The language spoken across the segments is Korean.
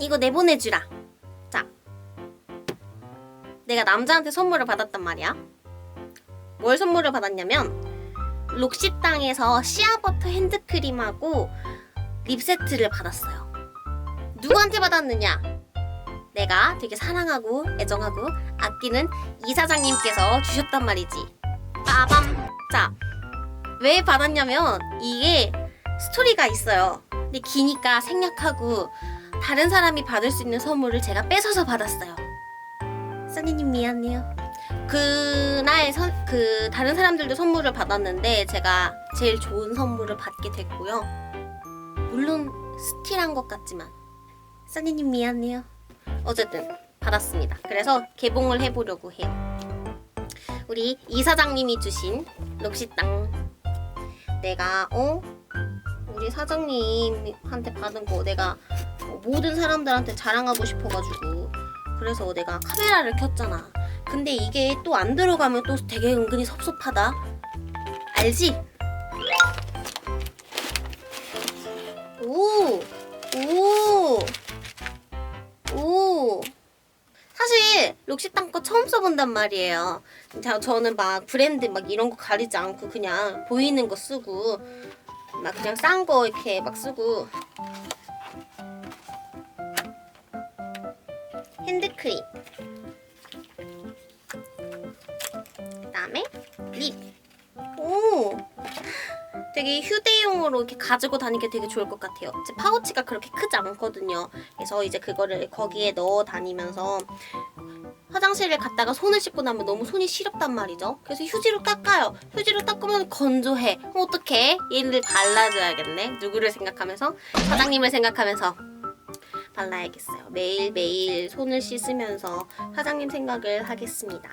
이거 내보내주라. 자, 내가 남자한테 선물을 받았단 말이야. 뭘 선물을 받았냐면 록시땅에서 시아버터 핸드크림하고 립 세트를 받았어요. 누구한테 받았느냐? 내가 되게 사랑하고 애정하고 아끼는 이사장님께서 주셨단 말이지. 빠밤. 자, 왜 받았냐면 이게 스토리가 있어요. 근데 기니까 생략하고 다른 사람이 받을 수 있는 선물을 제가 뺏어서 받았어요. 써니님 미안해요. 그날 선, 그 다른 사람들도 선물을 받았는데 제가 제일 좋은 선물을 받게 됐고요. 물론 스틸한 것 같지만 써니님 미안해요. 어쨌든 받았습니다. 그래서 개봉을 해보려고 해요. 우리 이사장님이 주신 록시땅 내가 어 우리 사장님한테 받은 거 내가 어, 모든 사람들한테 자랑하고 싶어가지고 그래서 내가 카메라를 켰잖아. 근데 이게 또 안 들어가면 또 되게 은근히 섭섭하다. 알지? 오, 오, 오. 사실 록시땅 거 처음 써본단 말이에요. 자, 저는 막 브랜드 막 이런 거 가리지 않고 그냥 보이는 거 쓰고 막 그냥 싼 거 이렇게 막 쓰고 핸드크림 그다음에 립. 오. 되게 휴대용으로 이렇게 가지고 다니기 되게 좋을 것 같아요. 제 파우치가 그렇게 크지 않거든요. 그래서 이제 그거를 거기에 넣어 다니면서 화장실을 갔다가 손을 씻고 나면 너무 손이 시렵단 말이죠. 그래서 휴지로 닦아요. 휴지로 닦으면 건조해. 어떡해? 얘를 발라줘야겠네. 누구를 생각하면서? 사장님을 생각하면서 발라야겠어요. 매일매일 손을 씻으면서 사장님 생각을 하겠습니다.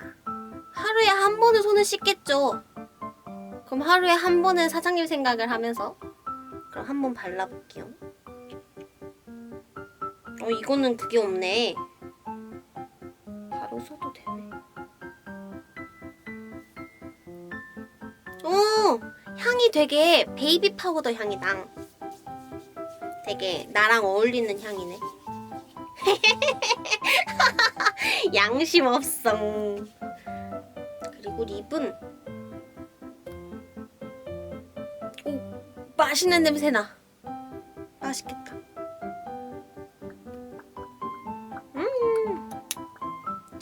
하루에 한 번은 손을 씻겠죠. 그럼 하루에 한 번은 사장님 생각을 하면서 그럼 한 번 발라볼게요. 어 이거는 그게 없네. 바로 써도 되네. 오 향이 되게 베이비 파우더 향이다. 되게 나랑 어울리는 향이네. 양심 없어. 그리고 립은 오 맛있는 냄새 나. 맛있겠다.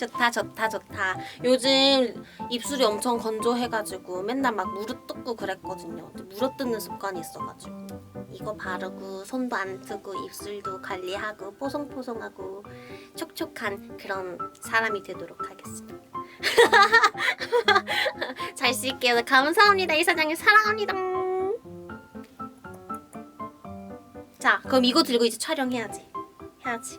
좋다 좋다 좋다. 요즘 입술이 엄청 건조해가지고 맨날 막 물어뜯고 그랬거든요. 근데 물어뜯는 습관이 있어가지고 이거 바르고 손도 안 쓰고 입술도 관리하고 뽀송뽀송하고 촉촉한 그런 사람이 되도록 하겠습니다. 잘 쓸게요. 감사합니다. 이 사장님 사랑합니다. 자, 그럼 이거 들고 이제 촬영해야지. 해야지.